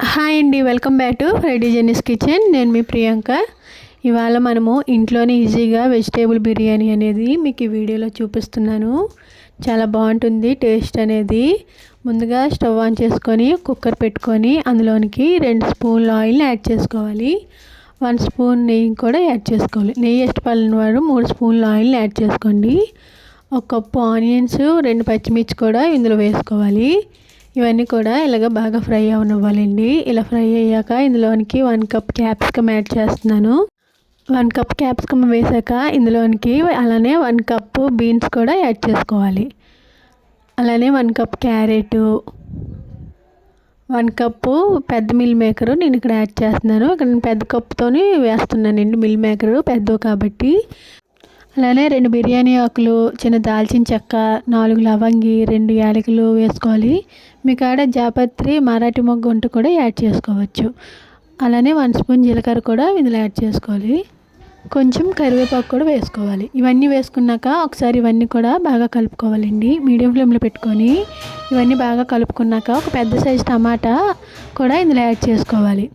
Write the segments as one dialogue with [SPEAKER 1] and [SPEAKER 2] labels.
[SPEAKER 1] Hi అండి welcome back to ఫ్రైడీ జెనిస్ కిచెన్. నేను మీ ప్రియాంక. ఇవాళ మనము ఇంట్లోనే ఈజీగా వెజిటేబుల్ బిర్యానీ అనేది మీకు ఈ వీడియోలో చూపిస్తున్నాను. చాలా బాగుంటుంది టేస్ట్ అనేది. ముందుగా స్టవ్ ఆన్ చేసుకొని కుక్కర్ పెట్టుకొని అందులోనికి రెండు స్పూన్ల ఆయిల్ యాడ్ చేసుకోవాలి. వన్ స్పూన్ నెయ్యి కూడా యాడ్ చేసుకోవాలి. నెయ్యి ఇష్టపడిన వారు మూడు స్పూన్ల ఆయిల్ యాడ్ చేసుకోండి. ఒక కప్పు ఆనియన్స్ రెండు పచ్చిమిర్చి కూడా ఇందులో వేసుకోవాలి. ఇవన్నీ కూడా ఇలాగ బాగా ఫ్రై అవనివ్వాలండి. ఇలా ఫ్రై అయ్యాక ఇందులోనికి వన్ కప్ క్యాప్సికమ్ యాడ్ చేస్తున్నాను. వన్ కప్ క్యాప్సికమ్ వేసాక ఇందులోనికి అలానే వన్ కప్ బీన్స్ కూడా యాడ్ చేసుకోవాలి. అలానే one cup carrot one cup పెద్ద మిల్ మేకరు నేను ఇక్కడ యాడ్ చేస్తున్నాను. ఇక్కడ నేను పెద్ద కప్పుతోనే వేస్తున్నానండి మిల్ మేకరు పెద్ద కాబట్టి. అలానే రెండు బిర్యానీ ఆకులు చిన్న దాల్చిన చెక్క నాలుగు లవంగి రెండు యాలకులు వేసుకోవాలి. మీ కాడ జాపత్రి మరాఠీ మొగ్గ ఉంటే కూడా యాడ్ చేసుకోవచ్చు. అలానే వన్ స్పూన్ జీలకర్ర కూడా ఇందులో యాడ్ చేసుకోవాలి. కొంచెం కరివేపాకు కూడా వేసుకోవాలి. ఇవన్నీ వేసుకున్నాక ఒకసారి ఇవన్నీ కూడా బాగా కలుపుకోవాలండి. మీడియం ఫ్లేమ్లో పెట్టుకొని ఇవన్నీ బాగా కలుపుకున్నాక ఒక పెద్ద సైజు టమాటా కూడా ఇందులో యాడ్ చేసుకోవాలి.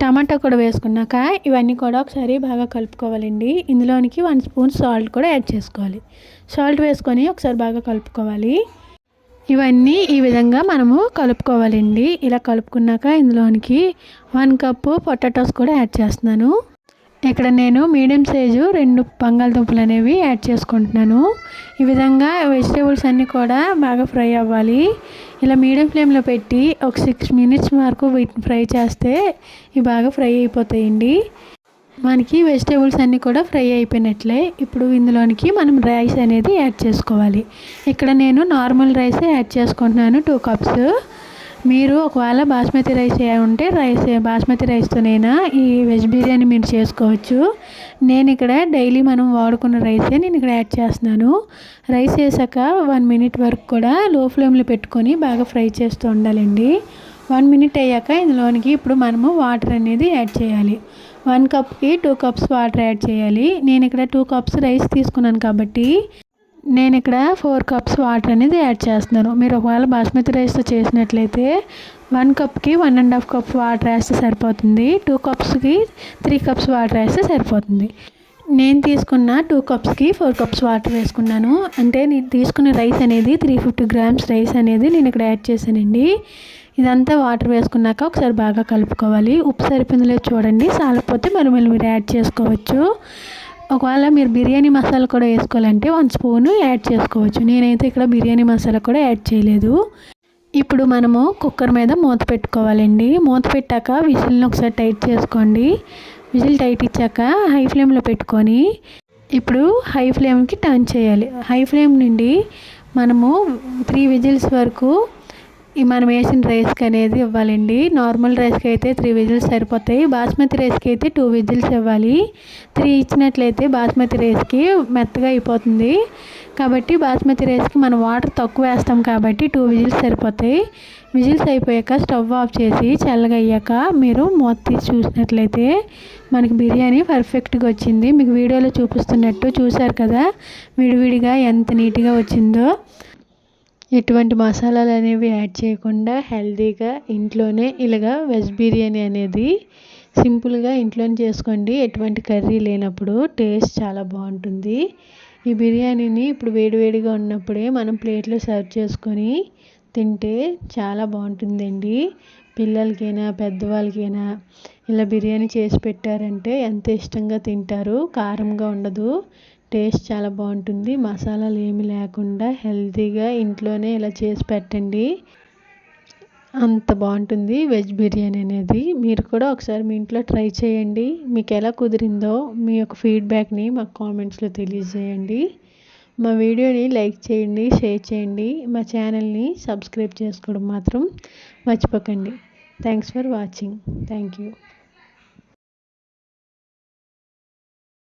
[SPEAKER 1] టమాటా కూడా వేసుకున్నాక ఇవన్నీ కూడా ఒకసారి బాగా కలుపుకోవాలండి. ఇందులోనికి వన్ స్పూన్ సాల్ట్ కూడా యాడ్ చేసుకోవాలి. సాల్ట్ వేసుకొని ఒకసారి బాగా కలుపుకోవాలి. ఇవన్నీ ఈ విధంగా మనము కలుపుకోవాలండి. ఇలా కలుపుకున్నాక ఇందులోనికి వన్ కప్పు పొటాటోస్ కూడా యాడ్ చేస్తున్నాను. ఇక్కడ నేను మీడియం సైజు రెండు బంగాళదుంపలు అనేవి యాడ్ చేసుకుంటున్నాను. ఈ విధంగా వెజిటేబుల్స్ అన్నీ కూడా బాగా ఫ్రై అవ్వాలి. ఇలా మీడియం ఫ్లేమ్లో పెట్టి ఒక సిక్స్ మినిట్స్ వరకు వీటిని ఫ్రై చేస్తే ఇవి బాగా ఫ్రై అయిపోతాయండి. మనకి వెజిటేబుల్స్ అన్నీ కూడా ఫ్రై అయిపోయినట్లే. ఇప్పుడు ఇందులోనికి మనం రైస్ అనేది యాడ్ చేసుకోవాలి. ఇక్కడ నేను నార్మల్ రైస్ యాడ్ చేసుకుంటున్నాను టూ కప్స్. మీరు ఒకవేళ బాస్మతి రైస్ ఉంటే రైస్ బాస్మతి రైస్తోనైనా ఈ వెజ్ బిర్యానీ మీరు చేసుకోవచ్చు. నేను ఇక్కడ డైలీ మనం వాడుకున్న రైసే నేను ఇక్కడ యాడ్ చేస్తున్నాను. రైస్ వేసాక వన్ మినిట్ వరకు కూడా లో ఫ్లేమ్లో పెట్టుకొని బాగా ఫ్రై చేస్తూ ఉండాలండి. వన్ మినిట్ అయ్యాక ఇందులోనికి ఇప్పుడు మనము వాటర్ అనేది యాడ్ చేయాలి. వన్ కప్కి టూ కప్స్ వాటర్ యాడ్ చేయాలి. నేను ఇక్కడ టూ కప్స్ రైస్ తీసుకున్నాను కాబట్టి నేను ఇక్కడ ఫోర్ కప్స్ వాటర్ అనేది యాడ్ చేస్తున్నాను. మీరు ఒకవేళ బాస్మతి రైస్తో చేసినట్లయితే one కప్కి one and half cup water వేస్తే సరిపోతుంది. టూ కప్స్కి త్రీ కప్స్ వాటర్ వేస్తే సరిపోతుంది. నేను తీసుకున్న టూ కప్స్కి ఫోర్ కప్స్ వాటర్ వేసుకున్నాను. అంటే నేను తీసుకున్న రైస్ అనేది త్రీ ఫిఫ్టీ గ్రామ్స్ రైస్ అనేది నేను ఇక్కడ యాడ్ చేశానండి. ఇదంతా వాటర్ వేసుకున్నాక ఒకసారి బాగా కలుపుకోవాలి. ఉప్పు సరిపోయిందో చూడండి. సాలపోతే మరి మీరు యాడ్ చేసుకోవచ్చు. ఒకవేళ మీరు బిర్యానీ మసాలా కూడా వేసుకోవాలంటే వన్ స్పూన్ యాడ్ చేసుకోవచ్చు. నేనైతే ఇక్కడ బిర్యానీ మసాలా కూడా యాడ్ చేయలేదు. ఇప్పుడు మనము కుక్కర్ మీద మూత పెట్టుకోవాలండి. మూత పెట్టాక విజిల్ని ఒకసారి టైట్ చేసుకోండి. విజిల్ టైట్ ఇచ్చాక హై ఫ్లేమ్లో పెట్టుకొని ఇప్పుడు హై ఫ్లేమ్కి టర్న్ చేయాలి. హై ఫ్లేమ్ నుండి మనము త్రీ విజిల్స్ వరకు మనం వేసిన రైస్కి అనేది ఇవ్వాలండి. నార్మల్ రైస్కి అయితే త్రీ విజిల్స్ సరిపోతాయి. బాస్మతి రైస్కి అయితే టూ విజిల్స్ ఇవ్వాలి. త్రీ ఇచ్చినట్లయితే బాస్మతి రైస్కి మెత్తగా అయిపోతుంది. కాబట్టి బాస్మతి రైస్కి మనం వాటర్ తక్కువ వేస్తాం కాబట్టి టూ విజిల్స్ సరిపోతాయి. విజిల్స్ అయిపోయాక స్టవ్ ఆఫ్ చేసి చల్లగా అయ్యాక మీరు మూత తీసి చూసినట్లయితే మనకి బిర్యానీ పర్ఫెక్ట్గా వచ్చింది. మీకు వీడియోలో చూపిస్తున్నట్టు చూసారు కదా విడివిడిగా ఎంత నీట్గా వచ్చిందో. ఎటువంటి మసాలాలు అనేవి యాడ్ చేయకుండా హెల్తీగా ఇంట్లోనే ఇలాగా వెజ్ బిర్యానీ అనేది సింపుల్గా ఇంట్లోనే చేసుకోండి. ఎటువంటి కర్రీ లేనప్పుడు టేస్ట్ చాలా బాగుంటుంది. ఈ బిర్యానీని ఇప్పుడు వేడివేడిగా ఉన్నప్పుడే మనం ప్లేట్లో సర్వ్ చేసుకొని తింటే చాలా బాగుంటుందండి. పిల్లలకైనా పెద్దవాళ్ళకైనా ఇలా బిర్యానీ చేసి పెట్టారంటే ఎంత ఇష్టంగా తింటారు కారంగా ఉండదు. టేస్ట్ చాలా బాగుంటుంది. మసాలాలు ఏమి లేకుండా హెల్తీగా ఇంట్లోనే ఇలా చేసి పెట్టండి. అంత బాగుంటుంది వెజ్ బిర్యానీ అనేది. మీరు కూడా ఒకసారి మీ ఇంట్లో ట్రై చేయండి. మీకు ఎలా కుదిరిందో మీ యొక్క ఫీడ్బ్యాక్ని మాకు కామెంట్స్లో తెలియజేయండి. మా వీడియోని లైక్ చేయండి షేర్ చేయండి. మా ఛానల్ని సబ్స్క్రైబ్ చేసుకోవడం మాత్రం మర్చిపోకండి. Thanks for watching. Thank you.